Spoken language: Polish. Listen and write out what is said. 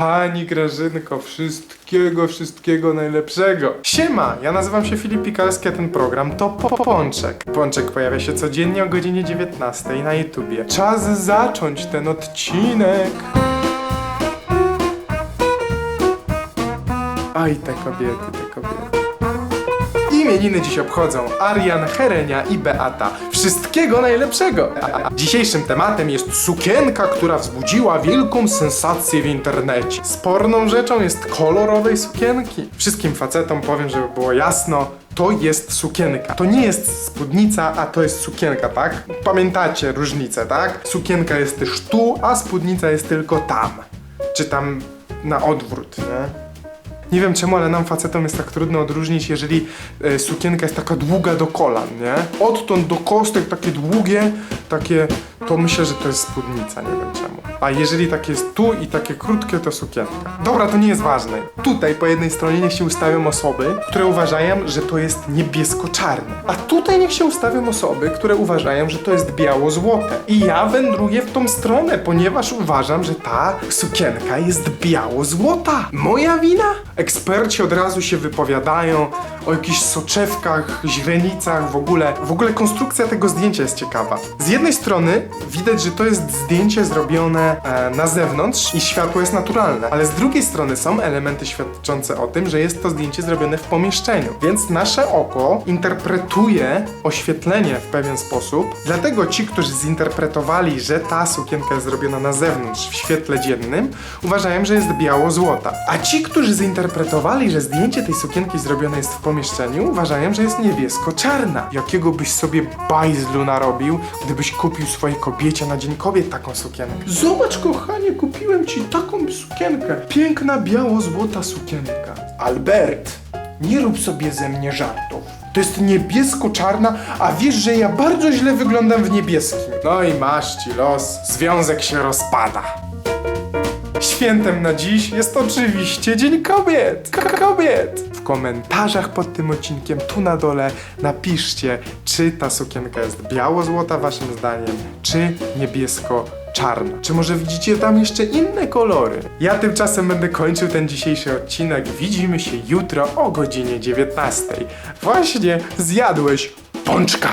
Pani Grażynko, wszystkiego, wszystkiego najlepszego. Siema, ja nazywam się Filip Pikalski, a ten program to Po- Pączek. Pączek pojawia się codziennie o godzinie 19 na YouTubie. Czas zacząć ten odcinek. Aj, te kobiety, te kobiety. Imieniny dziś obchodzą Arian, Herenia i Beata. Wszystkiego najlepszego! Dzisiejszym tematem jest sukienka, która wzbudziła wielką sensację w internecie. Sporną rzeczą jest kolorowej sukienki. Wszystkim facetom powiem, żeby było jasno, to jest sukienka. To nie jest spódnica, a to jest sukienka, tak? Pamiętacie różnicę, tak? Sukienka jest też tu, a spódnica jest tylko tam. Czy tam na odwrót, nie? Nie wiem czemu, ale nam facetom jest tak trudno odróżnić, jeżeli e, sukienka jest taka długa do kolan, nie? Odtąd do kostek takie długie, takie, to myślę, że to jest spódnica, nie wiem czemu. A jeżeli takie jest tu i takie krótkie, to sukienka. Dobra, to nie jest ważne. Tutaj po jednej stronie niech się ustawią osoby, które uważają, że to jest niebiesko-czarne. A tutaj niech się ustawią osoby, które uważają, że to jest biało-złote. I ja wędruję w tą stronę, ponieważ uważam, że ta sukienka jest biało-złota. Moja wina? Eksperci od razu się wypowiadają o jakichś soczewkach, źrenicach, w ogóle. W ogóle konstrukcja tego zdjęcia jest ciekawa. Z jednej strony widać, że to jest zdjęcie zrobione e, na zewnątrz i światło jest naturalne, ale z drugiej strony są elementy świadczące o tym, że jest to zdjęcie zrobione w pomieszczeniu. Więc nasze oko interpretuje oświetlenie w pewien sposób. Dlatego ci, którzy zinterpretowali, że ta sukienka jest zrobiona na zewnątrz w świetle dziennym, uważają, że jest biało-złota. A ci, którzy zinterpretowali, że zdjęcie tej sukienki zrobione jest w pomieszczeniu, uważają, że jest niebiesko-czarna. Jakiego byś sobie bajzlu narobił, gdybyś kupił swojej kobiecie na Dzień Kobiet taką sukienkę? Zobacz, kochanie, kupiłem ci taką sukienkę. Piękna, biało-złota sukienka. Albert, nie rób sobie ze mnie żartów. To jest niebiesko-czarna, a wiesz, że ja bardzo źle wyglądam w niebieskim. No i masz ci los, związek się rozpada. Świętem na dziś jest oczywiście Dzień Kobiet! K- kobiet! Komentarzach pod tym odcinkiem tu na dole napiszcie, czy ta sukienka jest biało-złota waszym zdaniem, czy niebiesko-czarna. Czy może widzicie tam jeszcze inne kolory? Ja tymczasem będę kończył ten dzisiejszy odcinek. Widzimy się jutro o godzinie 19. Właśnie zjadłeś pączka!